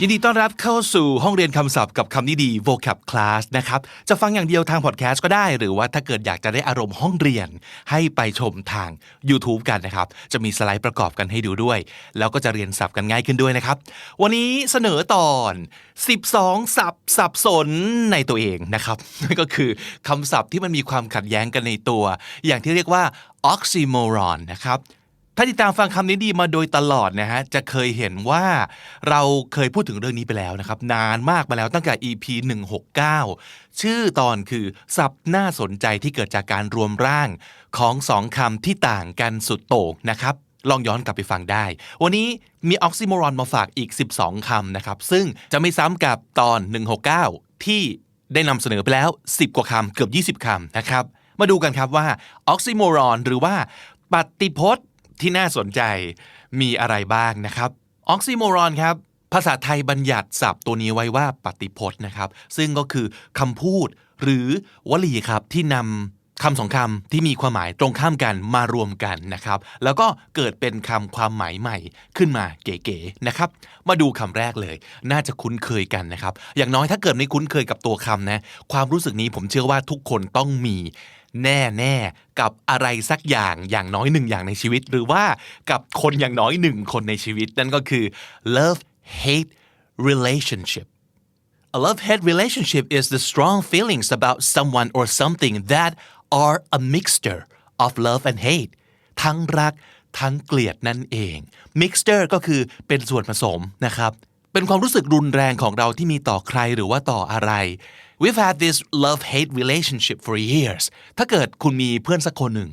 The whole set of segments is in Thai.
ยินดีต้อนรับเข้าสู่ห้องเรียนคำศัพท์กับคำนี้ดี vocab class นะครับ จะฟังอย่างเดียวทางพอดแคสต์ก็ได้ หรือว่าถ้าเกิดอยากจะได้อารมณ์ห้องเรียน ให้ไปชมทาง YouTube กันนะครับ จะมีสไลด์ประกอบกันให้ดูด้วย แล้วก็จะเรียนศัพท์กันง่ายขึ้นด้วยนะครับ วันนี้เสนอตอน 12 ศัพท์สับสนในตัวเองนะครับนั่นก็คือคำศัพท์ที่มันมีความขัดแย้งกันในตัว อย่างที่เรียกว่า oxymoron นะครับ ถ้าติดตามฟังคำนี้ดีมาโดยตลอดนะฮะจะเคยเห็นว่าเราเคยพูดถึงเรื่องนี้ไปแล้วนะครับ นานมากมาแล้วตั้งแต่ EP 169 ชื่อตอนคือสับน่าสนใจที่เกิดจากการรวมร่างของสองคำที่ต่างกันสุดโต่งนะครับ ลองย้อนกลับไปฟังได้ วันนี้มีออกซิโมรอนมาฝากอีก 12 คำนะครับ ซึ่งจะไม่ซ้ำกับตอน 169 ที่ได้นำเสนอไปแล้ว 10 กว่าคำเกือบ 20คำนะครับ มาดูกันครับว่าออกซิโมรอนหรือว่าปฏิพจน์ ที่น่าสนใจมีอะไรบ้างนะครับออกซิโมรอนครับภาษาไทยบัญญัติศัพท์ตัวนี้ไว้ว่าปฏิพจน์นะครับ ซึ่งก็คือคำพูดหรือวลีครับที่นำคำสองคำที่มีความหมายตรงข้ามกันมารวมกันนะครับ แล้วก็เกิดเป็นคำความหมายใหม่ขึ้นมาเก๋ๆนะครับ มาดูคำแรกเลย น่าจะคุ้นเคยกันนะครับ อย่างน้อยถ้าเกิดไม่คุ้นเคยกับตัวคำนะ ความรู้สึกนี้ผมเชื่อว่าทุกคนต้องมี แน่แน่กับอะไรสักอย่างอย่างน้อยหนึ่งอย่างในชีวิต หรือว่ากับคนอย่างน้อยหนึ่งคนในชีวิต นั่นก็คือ love hate relationship A love hate relationship is the strong feelings about someone or something that are a mixture of love and hate ทั้งรักทั้งเกลียดนั่นเอง mixture ก็คือเป็นส่วนผสมนะครับ เป็นความรู้สึกรุนแรงของเราที่มีต่อใครหรือว่าต่ออะไร We've had this love hate relationship for years ถ้าเกิดคุณมีเพื่อนสักคนหนึ่ง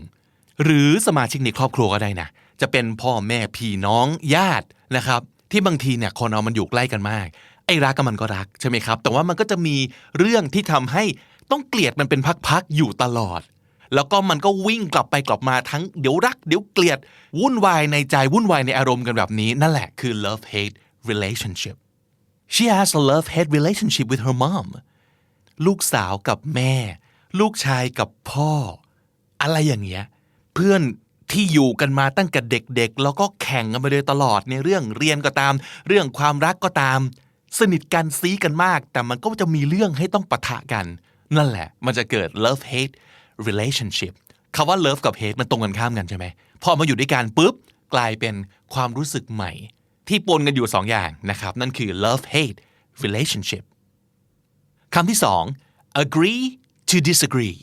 หรือสมาชิกในครอบครัวก็ได้นะ จะเป็นพ่อแม่พี่น้องญาตินะครับ ที่บางทีเนี่ยคนเรามันอยู่ใกล้กันมาก ไอ้รักกับมันก็รักใช่ไหมครับ แต่ว่ามันก็จะมีเรื่องที่ทำให้ต้องเกลียดมันเป็นพักๆอยู่ตลอด แล้วก็มันก็วิ่งกลับไปกลับมาทั้งเดี๋ยวรัก เดี๋ยวเกลียดวุ่นวายในใจวุ่นวายในอารมณ์กันแบบนี้ นั่นแหละคือ love hate relationship she has a love hate relationship with her mom ลูกสาวกับแม่ ลูกชายกับพ่อ อะไรอย่างเงี้ยเพื่อนที่อยู่กันมาตั้งแต่เด็กๆ แล้วก็แข่งกันมาโดยตลอดในเรื่องเรียนก็ตาม เรื่องความรักก็ตาม สนิทกันซีกันมาก แต่มันก็จะมีเรื่องให้ต้องปะทะกัน นั่นแหละ มันจะเกิด love hate relationship คำว่า love กับ hate มันตรงกันข้ามกันใช่ไหมพอมาอยู่ด้วยกันปุ๊บกลายเป็นความรู้สึกใหม่ ที่ปนกันอยู่สองอย่างนะครับ นั่นคือ love hate relationship คำที่สอง agree to disagree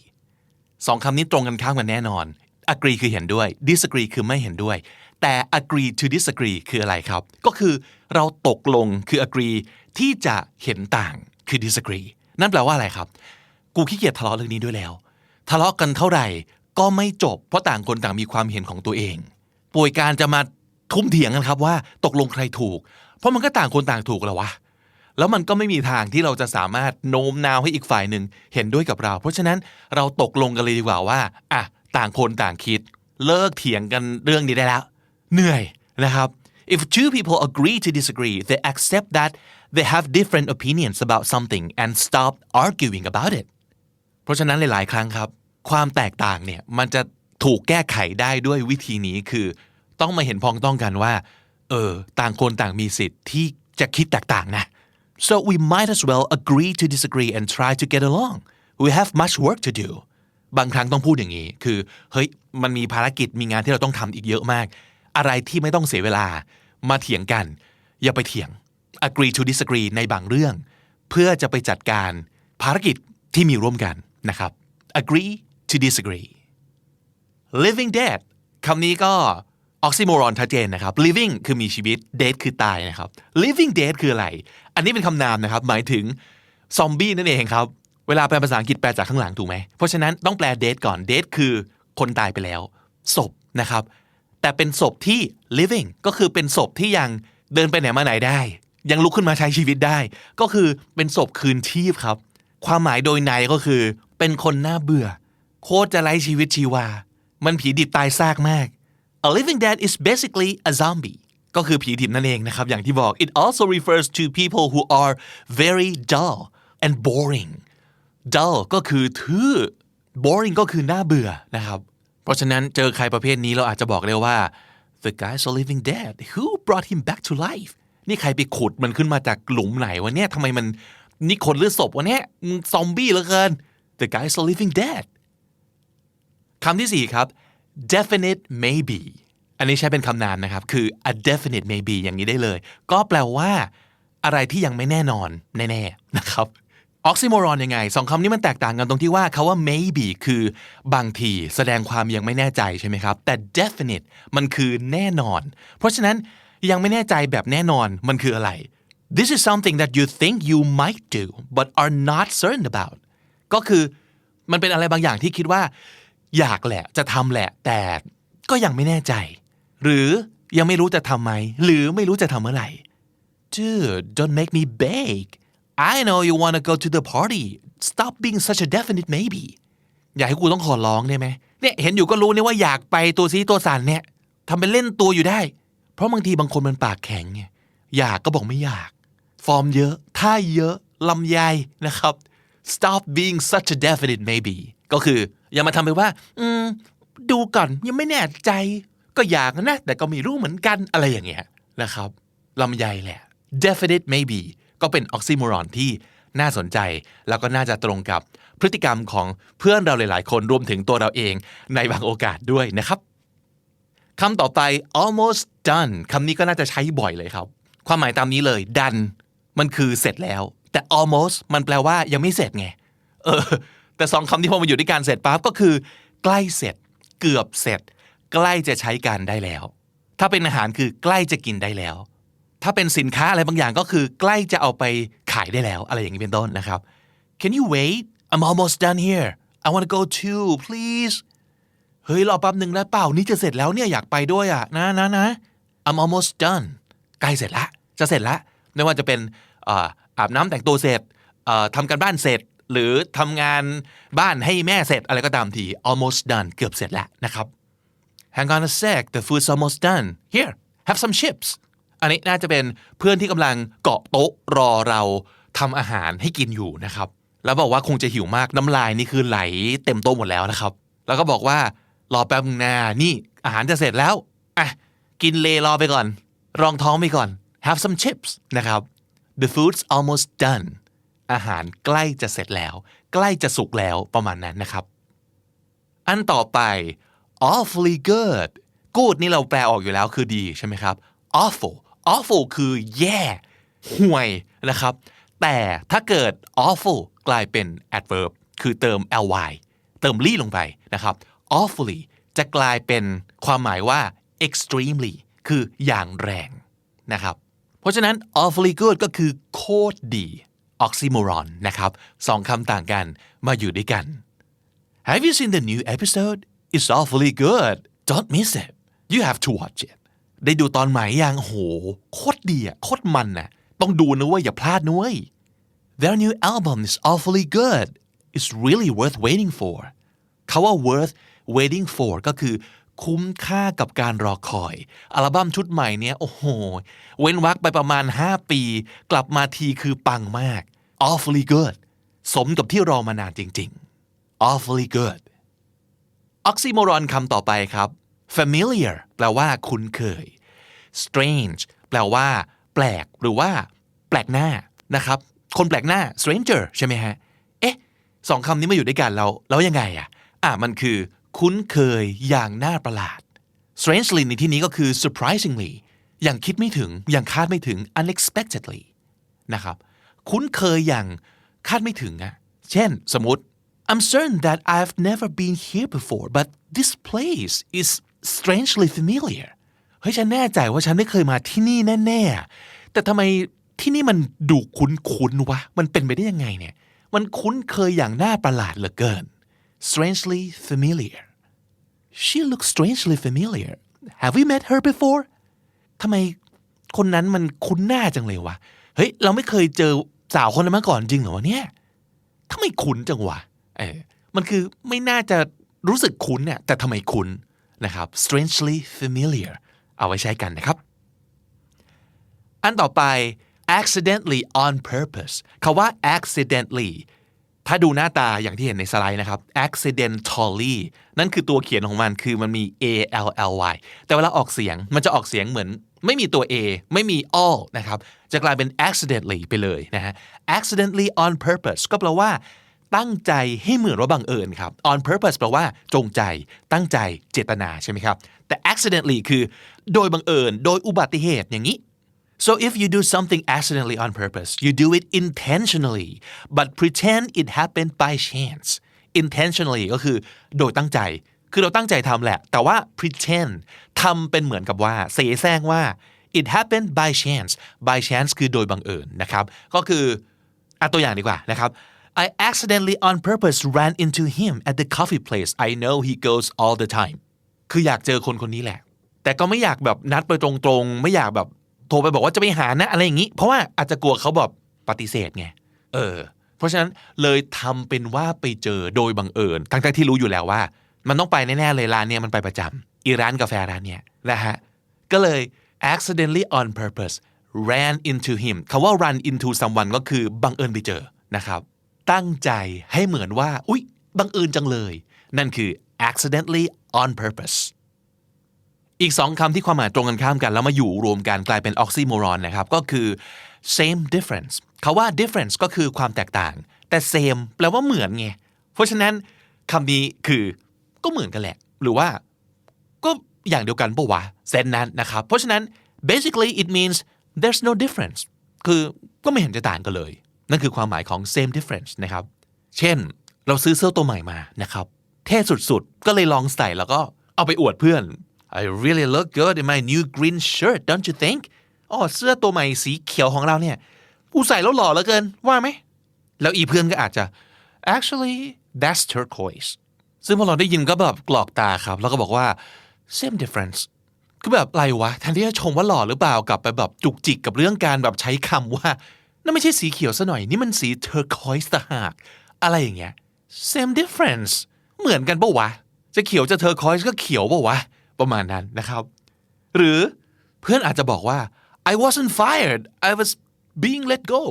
สองคำนี้ตรงกันข้ามกันแน่นอน agree คือเห็นด้วย disagree คือไม่เห็นด้วย แต่ agree to disagree คืออะไรครับ ก็คือเราตกลงคือ agree ที่จะเห็นต่างคือ disagree นั่นแปลว่าอะไรครับ กูขี้เกียจทะเลาะเรื่องนี้ด้วยแล้ว ทะเลาะกันเท่าไหร่ก็ไม่จบ เพราะต่างคนต่างมีความเห็นของตัวเอง ป่วยการจะมาทุ่มเถียงกันครับว่าตกลงใครถูก เพราะมันก็ต่างคนต่างถูกแล้ววะ แล้วมันก็ไม่มีทางที่เราจะสามารถโน้มน้าวให้อีกฝ่ายหนึ่งเห็นด้วยกับเรา เพราะฉะนั้นเราตกลงกันเลยดีกว่าว่าอะต่างคนต่างคิด เลิกเถียงกันเรื่องนี้ได้แล้ว เหนื่อยนะครับ if two people agree to disagree they accept that they have different opinions about something and stop arguing about it เพราะฉะนั้นหลาย ๆ ครั้งครับ ความแตกต่างเนี่ยมันจะถูกแก้ไขได้ด้วยวิธีนี้คือ ต้องมาเห็นพ้องต้องกันว่า เออ ต่างคนต่างมีสิทธิ์ที่จะคิดแตกต่างนะ so we might as well agree to disagree and try to get along we have much work to do บางครั้งต้องพูดอย่างนี้ คือ เฮ้ย มันมีภารกิจ มีงานที่เราต้องทำอีกเยอะมาก อะไรที่ไม่ต้องเสียเวลา มาเถียงกัน อย่าไปเถียง agree to disagree ในบางเรื่อง เพื่อจะไปจัดการภารกิจที่มีร่วมกันนะครับ agree to disagree living dead คำนี้ก็ออกซิโมรอนชัดเจนนะครับ living คือมีชีวิต dead คือตายนะครับ living dead คืออะไร อันนี้เป็นคำนามนะครับ หมายถึงซอมบี้นั่นเองครับ เวลาแปลภาษาอังกฤษแปลจากข้างหลังถูกไหม เพราะฉะนั้นต้องแปล dead ก่อน dead คือคนตายไปแล้ว ศพนะครับ แต่เป็นศพที่ living ก็คือเป็นศพที่ยังเดินไปไหนมาไหนได้ ยังลุกขึ้นมาใช้ชีวิตได้ ก็คือเป็นศพคืนชีพครับ ความหมายโดยในก็คือ เป็นคนน่าเบื่อ โคตรจะไร้ชีวิตชีวา มันผีดิบตายซากมาก A living dead is basically a zombie ก็คือผีดิบนั่นเองนะครับ อย่างที่บอก it also refers to people who are very dull and boring dull ก็คือทื่อ boring ก็คือน่าเบื่อนะครับ เพราะฉะนั้นเจอใครประเภทนี้เราอาจจะบอกเลยว่า the guy's a living dead who brought him back to life นี่ใครไปขุดมันขึ้นมาจากหลุมไหนวะเนี่ยทำไมมันนี่คนหรือศพวะเนี่ยซอมบี้เหลือเกิน the guy's a living dead คำที่สี่ครับ definite maybe อันนี้ใช้เป็นคำนามนะครับ คือ a definite maybe อย่างนี้ได้เลย ก็แปลว่าอะไรที่ยังไม่แน่นอน แน่ๆนะครับออกซิโมรอนยังไงสองคำนี้มันแตกต่างกันตรงที่ว่าคาว่า maybe คือบางทีแสดงความยังไม่แน่ใจใช่ไหมครับ แต่ definite มันคือแน่นอน เพราะฉะนั้นยังไม่แน่ใจแบบแน่นอนมันคืออะไร this is something that you think you might do but are not certain about ก็คือมันเป็นอะไรบางอย่างที่คิดว่า อยากแหละจะทำแหละ แต่ก็ยังไม่แน่ใจ หรือยังไม่รู้จะทำไหม หรือไม่รู้จะทำเมื่อไหร่ Dude don't make me beg I know you wanna go to the party stop being such a definite maybe อยากให้กูต้องขอร้องได้ไหมเนี่ยเห็นอยู่ก็รู้เนี่ยว่าอยากไปตัวซีตัวสันเนี่ยทำเป็นเล่นตัวอยู่ได้ เพราะบางทีบางคนมันปากแข็งไงอยากก็บอกไม่อยาก ฟอร์มเยอะท่าเยอะลำไยนะครับ stop being such a definite maybe ก็คืออย่ามาทำไปว่า อืม ดูก่อนยังไม่แน่ใจ ก็อยากนะ แต่ก็ไม่รู้เหมือนกันอะไรอย่างเงี้ยนะครับลำไยแหละ definite maybe ก็เป็นออกซิโมรอนที่น่าสนใจ แล้วก็น่าจะตรงกับพฤติกรรมของเพื่อนเราหลาย ๆ คนรวมถึงตัวเราเองในบางโอกาสด้วยนะครับคำต่อไป almost done คำนี้ก็น่าจะใช้บ่อยเลยครับ ความหมายตามนี้เลย done มันคือเสร็จแล้ว แต่ almost มันแปลว่ายังไม่เสร็จไง เออ แต่สองคำที่พอมาอยู่ด้วยกันเสร็จปั๊บก็คือ ใกล้เสร็จ เกือบเสร็จ ใกล้จะใช้การได้แล้ว ถ้าเป็นอาหารคือใกล้จะกินได้แล้ว ถ้าเป็นสินค้าอะไรบางอย่างก็คือ ใกล้จะเอาไปขายได้แล้ว อะไรอย่างนี้เป็นต้นนะครับ Can you wait I'm almost done here I want to go too please เฮ้ยรอแป๊บหนึ่งได้เปล่านี่จะเสร็จแล้วเนี่ยอยากไปด้วยอะนะนะนะ I'm almost done ใกล้เสร็จละจะเสร็จละไม่ว่าจะเป็นอาบน้ำแต่งตัวเสร็จอ่าทำการบ้านเสร็จ หรือทำงานบ้านให้แม่เสร็จอะไรก็ตามที almost done เกือบเสร็จแล้วนะครับ Hang on a sec the food's almost done here have some chips อันนี้น่าจะเป็นเพื่อนที่กำลังเกาะโต๊ะรอเราทำอาหารให้กินอยู่นะครับ แล้วบอกว่าคงจะหิวมากน้ำลายนี่คือไหลเต็มโต๊ะหมดแล้วนะครับ แล้วก็บอกว่ารอแป๊บนึงนะนี่อาหารจะเสร็จแล้วอะกินเลรอไปก่อน รองท้องไปก่อน have some chips นะครับ the food's almost done อาหารใกล้จะเสร็จแล้ว ใกล้จะสุกแล้วประมาณนั้นนะครับ อันต่อไป awfully good good นี่เราแปลออกอยู่แล้วคือดีใช่ไหมครับ awful awful คือแย่ห่วยนะครับ แต่ถ้าเกิด awful กลายเป็น adverb คือเติม ly เติม ly ลงไปนะครับ awfully จะกลายเป็นความหมายว่า extremely คืออย่างแรงนะครับ เพราะฉะนั้น awfully good ก็คือโคตรดี oxymoron นะครับสองคำต่างกันมาอยู่ด้วยกัน Have you seen the new episode? It's awfully good. Don't miss it. You have to watch it. ได้ดูตอนใหม่ยังโหโคตรดีอะโคตรมันน่ะต้องดูนะเว้ยอย่าพลาดนะเว้ย Their new album is awfully good. It's really worth waiting for. คาว่า worth waiting for ก็คือคุ้มค่ากับการรอคอย อัลบั้มชุดใหม่เนี้ยโอ้โห เว้นวักไปประมาณ 5 ปี กลับมาทีคือปังมาก awfully good สมกับที่รอมานานจริง ๆ awfully good ออกซิโมรอนคำต่อไปครับ familiar แปลว่าคุ้นเคย strange แปลว่า แปลก หรือว่า แปลกหน้านะครับ คนแปลกหน้า stranger ใช่ไหมฮะ เอ๊ะสองคำนี้มาอยู่ด้วยกันแล้วแล้วยังไงอะ อะมันคือ คุ้นเคยอย่างน่าประหลาด strangely ในที่นี้ก็คือ surprisingly อย่างคิดไม่ถึง อย่างคาดไม่ถึง unexpectedly นะครับ คุ้นเคยอย่างคาดไม่ถึงอะเช่น สมมติ I'm certain that I've never been here before but this place is strangely familiar เฮ้ยฉันแน่ใจว่าฉันไม่เคยมาที่นี่แน่ๆ แต่ทำไมที่นี่มันดูคุ้นๆวะ มันเป็นไปได้ยังไงเนี่ย มันคุ้นเคยอย่างน่าประหลาดเหลือเกิน strangely familiar she looks strangely familiar have we met her before ทำไมคนนั้นมันคุ้นหน้าจังเลยวะ เฮ้ย เราไม่เคยเจอสาวคนนั้นมาก่อนจริงเหรอวะเนี่ยทำไมคุ้นจังวะ เออมันคือไม่น่าจะรู้สึกคุ้นเนี่ยแต่ทำไมคุ้นนะครับ strangely familiar เอาไว้ใช้กันนะครับ อันต่อไป accidentally on purpose คาว่า accidentally ถ้าดูหน้าตาอย่างที่เห็นในสไลด์นะครับ accidentally นั่นคือตัวเขียนของมันคือมันมี a l l y แต่เวลาออกเสียงมันจะออกเสียงเหมือนไม่มีตัว a ไม่มี all นะครับ จะกลายเป็น accidentally ไปเลยนะฮะ accidentally on purpose ก็แปลว่า ตั้งใจให้เหมือนว่าบังเอิญครับ on purpose แปลว่าจงใจตั้งใจเจตนาใช่ไหมครับ แต่ accidentally คือโดยบังเอิญ โดยอุบัติเหตุอย่างนี้ So if you do something accidentally on purpose, you do it intentionally, but pretend it happened by chance. Intentionally ก็คือโดยตั้งใจ คือเราตั้งใจทำแหละ แต่ว่า pretend ทำเป็นเหมือนกับว่า เสแสร้งว่า it happened by chance by chance คือโดยบังเอิญนะครับ ก็คืออะตัวอย่างดีกว่านะครับ I accidentally on purpose ran into him at the coffee place I know he goes all the time คืออยากเจอคนคนนี้แหละ แต่ก็ไม่อยากแบบนัดไปตรงๆ ไม่อยากแบบโทรไปบอกว่าจะไปหานะอะไรอย่างนี้ เพราะว่าอาจจะกลัวเขาแบบปฏิเสธไง เออ เพราะฉะนั้นเลยทำเป็นว่าไปเจอโดยบังเอิญ ทั้งๆที่รู้อยู่แล้วว่า มันต้องไปแน่ๆเลยร้านเนี้ยมันไปประจำอีร้านกาแฟร้านเนี้ยนะฮะ ก็เลย accidentally on purpose ran into him คาว่า run into someone ก็คือบังเอิญไปเจอนะครับ ตั้งใจให้เหมือนว่า อุ๊ย บังเอิญจังเลย นั่นคือ accidentally on purpose อีกสองคำที่ความหมายตรงกันข้ามกันแล้วมาอยู่รวมกันกลายเป็น oxymoron นะครับ ก็คือ same difference คาว่า difference ก็คือความแตกต่าง แต่ same แปลว่าเหมือนไง เพราะฉะนั้นคำนี้คือก็เหมือนกันแหละ หรือว่าก็อย่างเดียวกันปะวะเซนนั้นนะครับ เพราะฉะนั้น basically it means there's no difference คือก็ไม่เห็นจะต่างกันเลย นั่นคือความหมายของ same difference นะครับ เช่น เราซื้อเสื้อตัวใหม่มานะครับ เท่สุดๆ ก็เลยลองใส่แล้วก็เอาไปอวดเพื่อน I really look good in my new green shirt don't you think อ๋อเสื้อตัวใหม่สีเขียวของเราเนี่ย กูใส่แล้วหล่อเหลือเกิน ว่าไหม แล้วอีเพื่อนก็อาจจะ actually that's turquoise ซึ่งพอเราได้ยินก็แบบกรอกตาครับ แล้วก็บอกว่า same difference คือแบบอะไรวะแทนที่จะชมว่าหล่อหรือเปล่ากลับไปแบบจุกจิกกับเรื่องการแบบใช้คำว่า นั่นไม่ใช่สีเขียวซะหน่อย นี่มันสี turquoise ต่างหาก อะไรอย่างเงี้ย same difference เหมือนกันปะวะ จะเขียวจะ turquoise ก็เขียวปะวะ ประมาณนั้นนะครับ หรือเพื่อนอาจจะบอกว่า I wasn't fired I was being let go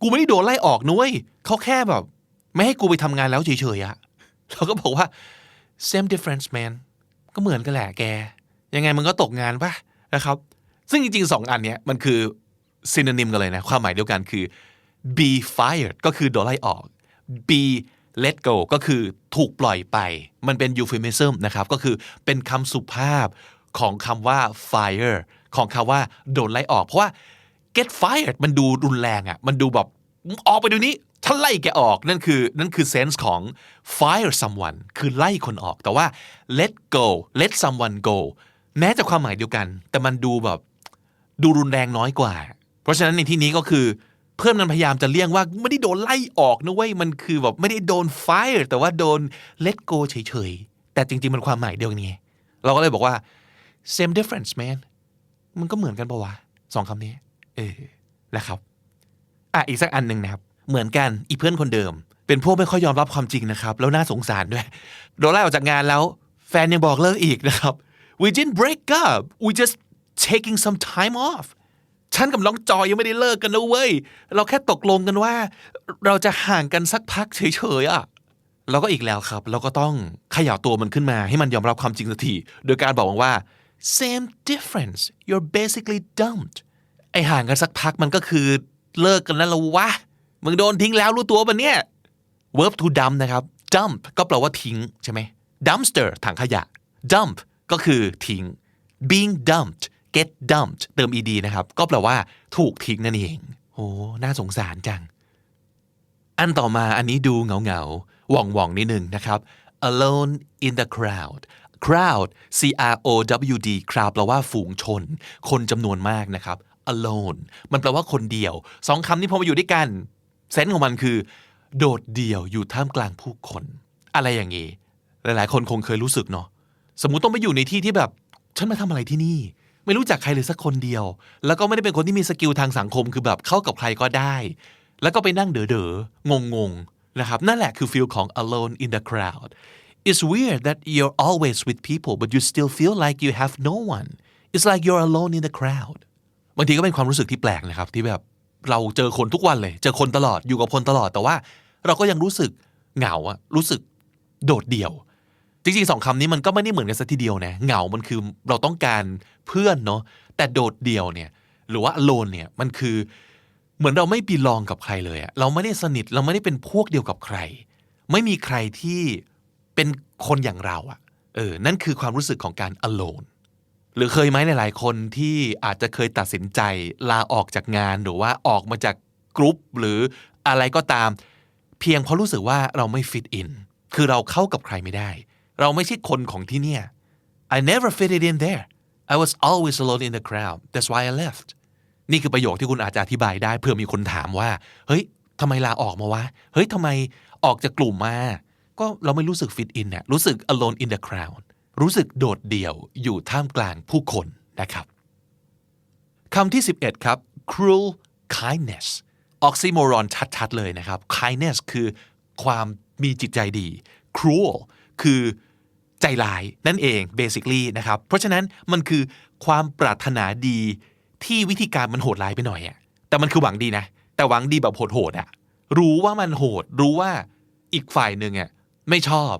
กูไม่ได้โดนไล่ออกนุ้ยเขาแค่แบบ ไม่ให้กูไปทำงานแล้วเฉยๆอะเราก็บอกว่า same difference man ก็เหมือนกันแหละแก ยังไงมันก็ตกงานปะนะครับ ซึ่งจริงๆสองอันเนี้ยมันคือ synonym กันเลยนะ ความหมายเดียวกันคือ be fired ก็คือโดนไล่ออก be let go ก็คือถูกปล่อยไป มันเป็น euphemism นะครับ ก็คือเป็นคำสุภาพของคำว่า fire ของคำว่าโดนไล่ออก เพราะว่า get fired มันดูรุนแรงอะ่ะ มันดูแบบออกไปเดี๋ยวนี้ฉันไล่แกออกนั่นคือนั่นคือ sense ของ fire someone คือไล่คนออก แต่ว่า let go let someone go แม้จะความหมายเดียวกัน แต่มันดูแบบ ดูรุนแรงน้อยกว่า ราะฉะนั้นในที่นี้ก็คือเพื่อนมันพยายามจะเลี่ยงว่าไม่ได้โดนไล่ออกนะเว้ยมันคือแบบไม่ได้โดน fire แต่ว่าโดน let go เฉยๆ แต่จริงๆ มันความหมายเดียวกันไงเราก็เลยบอกว่า same difference man มันก็เหมือนกันปะวะสองคำนี้ เออนะครับอะอีกสักอันหนึ่งนะครับ เหมือนกันอีเพื่อนคนเดิม เป็นพวกไม่ค่อยยอมรับความจริงนะครับ แล้วน่าสงสารด้วย โดนไล่ออกจากงานแล้ว แฟนยังบอกเลิกอีกนะครับ we didn't break up we just taking some time off ฉันกับน้องจอยยังไม่ได้เลิกกันนะเว้ย เราแค่ตกลงกันว่า เราจะห่างกันสักพักเฉยๆอะเราก็อีกแล้วครับ เราก็ต้องขย่าตัวมันขึ้นมาให้มันยอมรับความจริงสักทีโดยการบอกมันว่า same difference you're basically dumped ไอห่างกันสักพักมันก็คือเลิกกันแล้วละวะ มึงโดนทิ้งแล้วรู้ตัวปะเนี่ย verb to dump นะครับ dump ก็แปลว่าทิ้งใช่ไหม dumpster ถังขยะ dump ก็คือทิ้ง being dumped get dumped เติม ed นะครับ ก็แปลว่าถูกทิ้งนั่นเอง โอ้ น่าสงสารจัง อันต่อมาอันนี้ดูเงาเหงาว่องว่องๆนิดนึงนะครับ alone in the crowd crowd c r o w d crowd แปลว่าฝูงชน คนจำนวนมากนะครับ alone มันแปลว่าคนเดียว สองคำนี้พอมาอยู่ด้วยกัน เซนส์ของมันคือ โดดเดี่ยวอยู่ท่ามกลางผู้คน อะไรอย่างนี้ หลายๆ คนคงเคยรู้สึกเนาะ สมมุติต้องไปอยู่ในที่ที่แบบ ฉันมาทำอะไรที่นี่ ไม่รู้จักใครเลยสักคนเดียว แล้วก็ไม่ได้เป็นคนที่มีสกิลทางสังคมคือแบบเข้ากับใครก็ได้ แล้วก็ไปนั่งเด๋อๆงงๆนะครับนั่นแหละคือ feel ของ alone in the crowd It's weird that you're always with people but you still feel like you have no one It's like you're alone in the crowd บางทีก็เป็นความรู้สึกที่แปลกนะครับที่แบบเราเจอคนทุกวันเลย เจอคนตลอดอยู่กับคนตลอดแต่ว่า เราก็ยังรู้สึกเหงาอะรู้สึกโดดเดี่ยว จริงๆสองคำนี้มันก็ไม่ได้เหมือนกันสัทีเดียวนะเหงา มันคือเราต้องการเพื่อนเนาะแต่โดดเดี่ยวเนี่ยหรือว่า alone เนี่ยมันคือเหมือนเราไม่ปีลองกับใครเลยอะเราไม่ได้สนิทเราไม่ได้เป็นพวกเดียวกับใคร ไม่มีใครที่เป็นคนอย่างเราอะเออนั่นคือความรู้สึกของการ alone หรือเคยไหมหลาย ๆ คนที่อาจจะเคยตัดสินใจลาออกจากงานหรือว่าออกมาจากกรุ๊ปหรืออะไรก็ตาม เพียงเพราะรู้สึกว่าเราไม่ฟิตอินคือเราเข้ากับใครไม่ได้ เราไม่ใช่คนของที่เนี่ย I never fitted in there I was always alone in the crowd that's why I left นี่คือประโยคที่คุณอาจจะอธิบายได้เพื่อมีคนถามว่า เฮ้ยทำไมลาออกมาวะ เฮ้ยทำไมออกจากกลุ่มมา ก็เราไม่รู้สึกฟิตอินเนี่ยรู้สึก alone in the crowd รู้สึกโดดเดี่ยวอยู่ท่ามกลางผู้คนนะครับคำที่ 11 ครับ cruel kindness ออกซิโมรอนชัด ๆ เลยนะครับ kindness คือความมีจิตใจดี cruel คือ ใจร้ายนั่นเอง basically นะครับ เพราะฉะนั้นมันคือความปรารถนาดีที่วิธีการมันโหดร้ายไปหน่อยอะแต่มันคือหวังดีนะ แต่หวังดีแบบโหดๆอะรู้ว่ามันโหด รู้ว่าอีกฝ่ายหนึ่งอะไม่ชอบ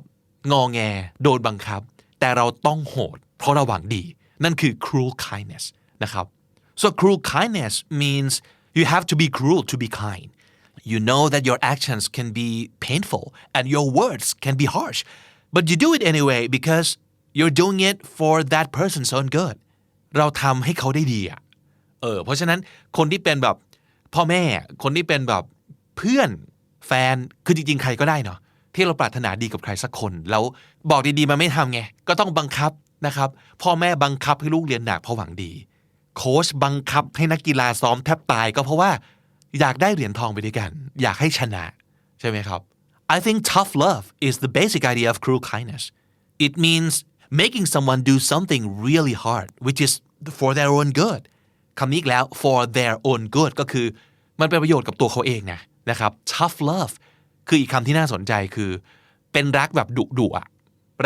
งอแง โดนบังคับ แต่เราต้องโหด เพราะเราหวังดี นั่นคือ cruel kindness นะครับ so cruel kindness means you have to be cruel to be kind you know that your actions can be painful and your words can be harsh but you do it anyway because you're doing it for that person's own good เราทำให้เขาได้ดีอะเออเพราะฉะนั้นคนที่เป็นแบบพ่อแม่คนที่เป็นแบบเพื่อนแฟนคือจริงๆ ใครก็ได้เนาะที่เราปรารถนาดีกับใครสักคน แล้วบอกดีๆมันไม่ทำไง ก็ต้องบังคับนะครับ พ่อแม่บังคับให้ลูกเรียนหนักเพราะหวังดี โค้ชบังคับให้นักกีฬาซ้อมแทบตายก็เพราะว่าอยากได้เหรียญทองไปด้วยกัน อยากให้ชนะ ใช่ไหมครับ I think tough love is the basic idea of cruel kindness it means making someone do something really hard which is for their own good คำนี้อีกแล้ว for their own good ก็คือมันเป็นประโยชน์กับตัวเขาเองนะนะครับ tough love คืออีกคำที่น่าสนใจคือ เป็นรักแบบดุดุอะ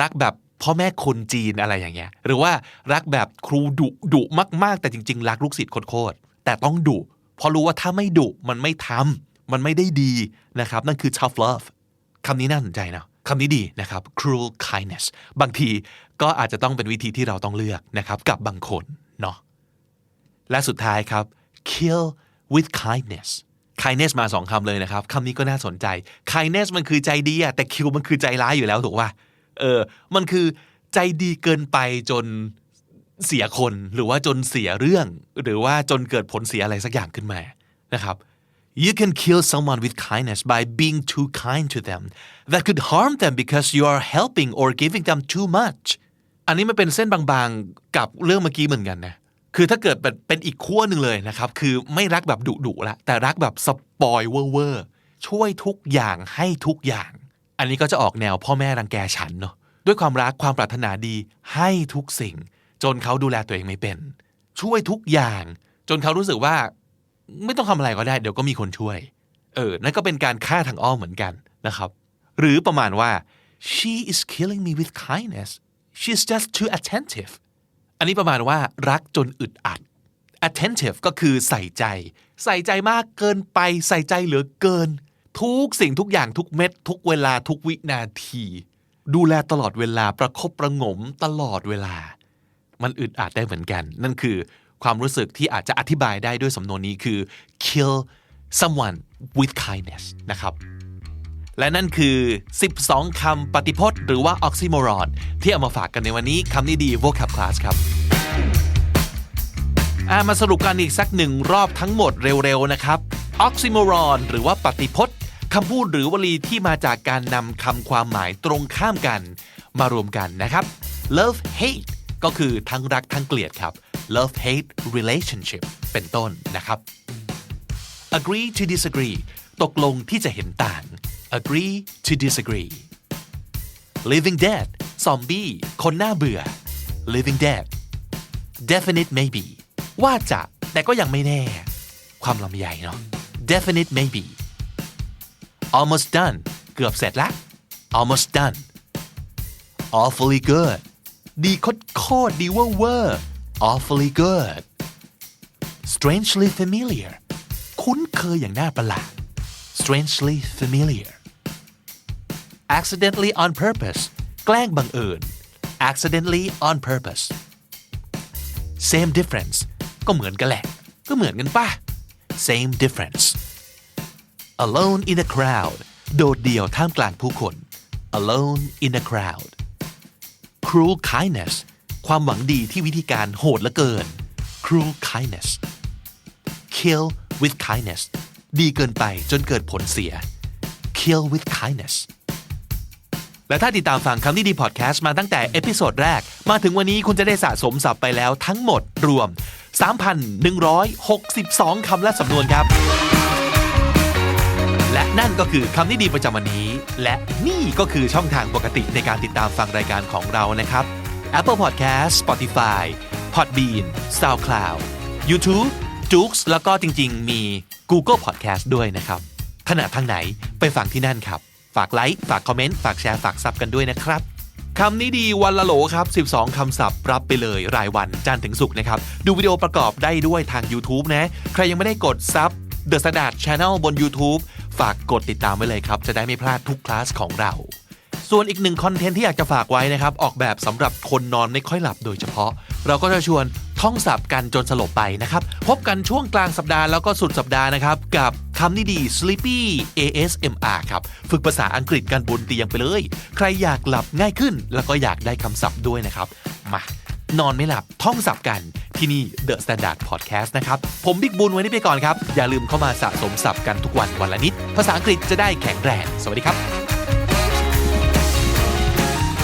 รักแบบพ่อแม่คนจีนอะไรอย่างเงี้ย หรือว่ารักแบบครูดุดุมาก ๆ แต่จริง ๆ รักลูกศิษย์โคตรแต่ต้องดุเพราะรู้ว่าถ้าไม่ดุมันไม่ทำมันไม่ได้ดีนะครับนั่นคือ tough love คำนี้น่าสนใจนะคำนี้ดีนะครับ cruel kindness บางทีก็อาจจะต้องเป็นวิธีที่เราต้องเลือกนะครับ กับบางคนเนาะและสุดท้ายครับ kill with kindness kindness มาสองคำเลยนะครับคำนี้ก็น่าสนใจ kindness มันคือใจดีอะแต่ kill มันคือใจร้ายอยู่แล้วถูกป่ะเออ มันคือใจดีเกินไปจนเสียคนหรือว่าจนเสียเรื่อง หรือว่าจนเกิดผลเสียอะไรสักอย่างขึ้นมานะครับ You can kill someone with kindness by being too kind to them that could harm them because you are helping or giving them too much อันนี้มันเป็นเส้นบางๆกับเรื่องเมื่อกี้เหมือนกันนะคือถ้าเกิดเป็นอีกขั้วหนึ่งเลยนะครับ คือไม่รักแบบดุดุละแต่รักแบบสปอยเวอร์ช่วยทุกอย่างให้ทุกอย่าง อันนี้ก็จะออกแนวพ่อแม่รังแกฉันเนาะด้วยความรักความปรารถนาดีให้ทุกสิ่ง จนเขาดูแลตัวเองไม่เป็น ช่วยทุกอย่าง จนเขารู้สึกว่า ไม่ต้องทำอะไรก็ได้ เดี๋ยวก็มีคนช่วย เออ นั่นก็เป็นการฆ่าทางอ้อมเหมือนกันนะครับ หรือประมาณว่า she is killing me with kindness she's just too attentive อันนี้ประมาณว่ารักจนอึดอัด attentive ก็คือใส่ใจ ใส่ใจมากเกินไป ใส่ใจเหลือเกิน ทุกสิ่งทุกอย่างทุกเม็ด ทุกเวลาทุกวินาที ดูแลตลอดเวลาประคบประงมตลอดเวลา มันอึดอัดได้เหมือนกัน นั่นคือ ความรู้สึกที่อาจจะอธิบายได้ด้วยสำนวนนี้คือ kill someone with kindness นะครับและนั่นคือ 12 คำปฏิพจน์ หรือว่า oxymoron ที่เอามาฝากกันในวันนี้คำนี้ดี vocab class ครับามาสรุปกันอีกสักหนึ่งรอบทั้งหมดเร็วๆนะครับ oxymoron หรือว่าปฏิพจน์คำพูดหรือวลีที่มาจากการนำคำความหมายตรงข้ามกัน มารวมกันนะครับ love hate ก็คือทั้งรักทั้งเกลียดครับ love hate relationship เป็นต้นนะครับ agree to disagree ตกลงที่จะเห็นต่าง agree to disagree living dead ซอมบี้คนน้าเบื่อ living dead definite maybe ว่าจะแต่ก็ยังไม่แน่ ความลำใหญ่เนาะ definite maybe almost done เกือบเสร็จแล้ว almost done awfully good ดีโคตรโคตรดีเวอร์เวอร์ awfully good strangely familiar คุ้นเคยอย่างน่าประหลาด strangely familiar accidentally on purpose แกล้งบังเอิญ accidentally on purpose same difference ก็เหมือนกันแหละ ก็เหมือนกันป่ะ same difference alone in a crowd โดดเดี่ยวท่ามกลางผู้คน alone in a crowd cruel kindness ความหวังดีที่วิธีการโหดเหลือเกิน cruel kindness kill with kindness ดีเกินไปจนเกิดผลเสีย kill with kindness และถ้าติดตามฟังคำนี้ดีพอดแคสต์มาตั้งแต่เอพิโซดแรก มาถึงวันนี้คุณจะได้สะสมศัพท์ไปแล้วทั้งหมดรวม 3,162 คำและสำนวนครับ และนั่นก็คือคำนี้ดีประจำวันนี้ และนี่ก็คือช่องทางปกติในการติดตามฟังรายการของเรานะครับ Apple Podcast Spotify Podbean SoundCloud YouTube j o o x แล้วก็จริง ๆ มี Google Podcast ด้วยนะครับถนัดทางไหนไปฟังที่นั่นครับ ฝากไลค์ฝากคอมเมนต์ฝากแชร์ฝากซับกันด้วยนะครับคำนี้ดีวันละโหลครับ 12 คำศัพท์รับไปเลยรายวันจันทร์ถึงศุกร์นะครับ ดูวิดีโอประกอบได้ด้วยทาง YouTube นะ ใครยังไม่ได้กดซับ The Standard Channel บน YouTube ฝากกดติดตามไว้เลยครับ จะได้ไม่พลาดทุกคลาสของเรา ส่วนอีกหนึ่งคอนเทนต์ที่อยากจะฝากไว้นะครับ ออกแบบสำหรับคนนอนไม่ค่อยหลับโดยเฉพาะ เราก็จะชวนท่องศัพท์กันจนสลบไปนะครับ พบกันช่วงกลางสัปดาห์แล้วก็สุดสัปดาห์นะครับ กับคำนี้ดี Sleepy ASMR ครับ ฝึกภาษาอังกฤษกันบนเตียงไปเลย ใครอยากหลับง่ายขึ้น แล้วก็อยากได้คำศัพท์ด้วยนะครับ มานอนไม่หลับท่องศัพท์กันที่นี่ The Standard Podcast นะครับ ผมบิ๊กบุญไว้นี่ไปก่อนครับ อย่าลืมเข้ามาสะสมศัพท์กันทุกวันวันละนิด ภาษาอังกฤษจะได้แข็งแรง สวัสดีครับ